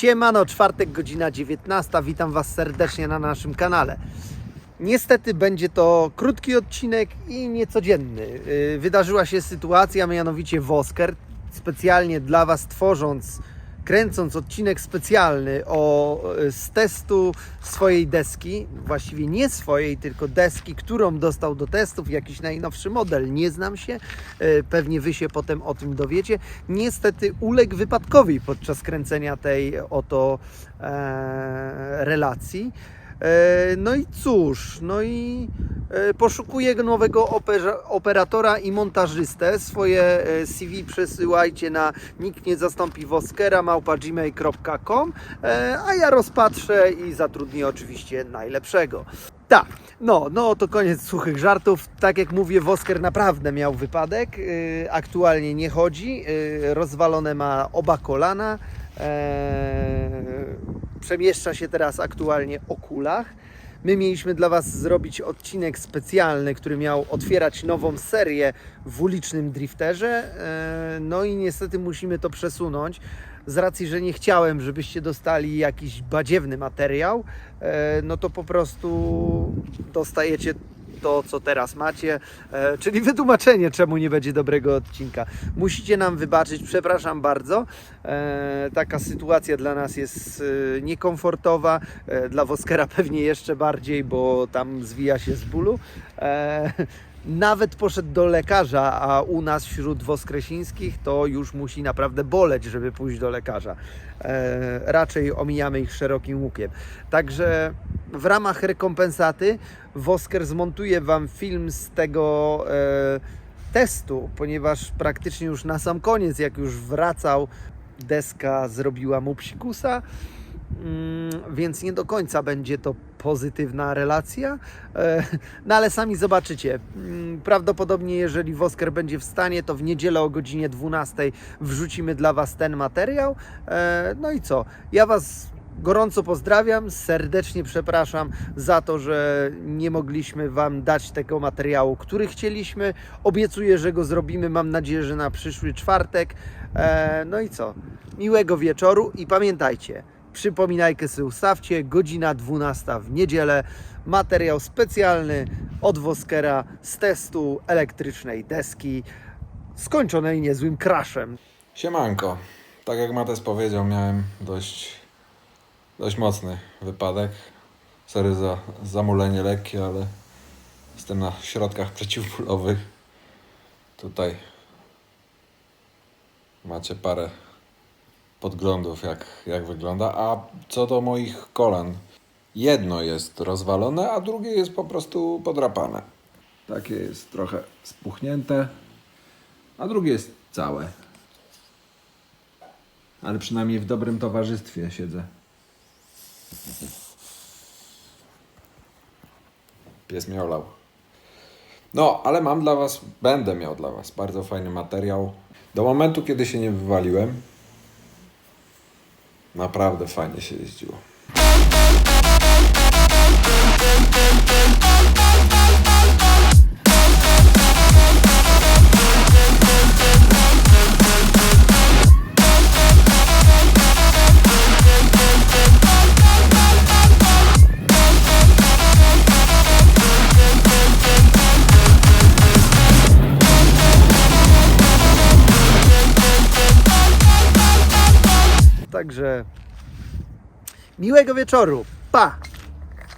Siemano, czwartek, godzina 19. Witam Was serdecznie na naszym kanale. Niestety będzie to krótki odcinek i niecodzienny. Yy, Wydarzyła się sytuacja, mianowicie Wosker, specjalnie dla Was tworząc, kręcąc odcinek specjalny o, y, z testu swojej deski, właściwie nie swojej, tylko deski, którą dostał do testów, jakiś najnowszy model, nie znam się, yy, pewnie Wy się potem o tym dowiecie. Niestety uległ wypadkowi podczas kręcenia tej oto e, relacji. E, No i cóż, no i e, poszukuję nowego opera- operatora i montażystę. Swoje e, CV przesyłajcie na nikt nie zastąpi Woskera małpa gmail.com, e, a ja rozpatrzę i zatrudnię oczywiście najlepszego. Tak, no, no to koniec suchych żartów. Tak jak mówię, Wosker naprawdę miał wypadek. e, Aktualnie nie chodzi. e, Rozwalone ma oba kolana. e, Przemieszcza się teraz aktualnie o kulach. My mieliśmy dla Was zrobić odcinek specjalny, który miał otwierać nową serię w ulicznym drifterze. e, No i niestety musimy to przesunąć. Z racji, że nie chciałem, żebyście dostali jakiś badziewny materiał, e, no to po prostu dostajecie to, co teraz macie, e, czyli wytłumaczenie, czemu nie będzie dobrego odcinka. Musicie nam wybaczyć, przepraszam bardzo. E, taka sytuacja dla nas jest e, niekomfortowa, e, dla Woskera pewnie jeszcze bardziej, bo tam zwija się z bólu. E, nawet poszedł do lekarza, a u nas wśród woskresińskich to już musi naprawdę boleć, żeby pójść do lekarza. E, raczej omijamy ich szerokim łukiem. Także w ramach rekompensaty Wosker zmontuje Wam film z tego e, testu, ponieważ praktycznie już na sam koniec, jak już wracał, deska zrobiła mu psikusa. Mm, więc nie do końca będzie to pozytywna relacja. E, No ale sami zobaczycie. Mm, Prawdopodobnie, jeżeli Wosker będzie w stanie, to w niedzielę o godzinie 12 wrzucimy dla Was ten materiał. E, No i co? Ja Was gorąco pozdrawiam, serdecznie przepraszam za to, że nie mogliśmy Wam dać tego materiału, który chcieliśmy. Obiecuję, że go zrobimy. Mam nadzieję, że na przyszły czwartek. E, No i co? Miłego wieczoru i pamiętajcie, przypominajkę sobie ustawcie, godzina 12 w niedzielę, materiał specjalny od Woskera z testu elektrycznej deski, skończonej niezłym crashem. Siemanko. Tak jak Mates powiedział, miałem dość, dość mocny wypadek. Sorry za zamulenie lekkie, ale jestem na środkach przeciwbólowych. Tutaj macie parę podglądów, jak, jak wygląda. A co do moich kolan, jedno jest rozwalone, a drugie jest po prostu podrapane. Takie jest trochę spuchnięte, a drugie jest całe. Ale przynajmniej w dobrym towarzystwie siedzę. Pies miaulał. No, ale mam dla Was, będę miał dla Was bardzo fajny materiał. Do momentu, kiedy się nie wywaliłem, naprawdę fajnie się jeździło. Także miłego wieczoru. Pa!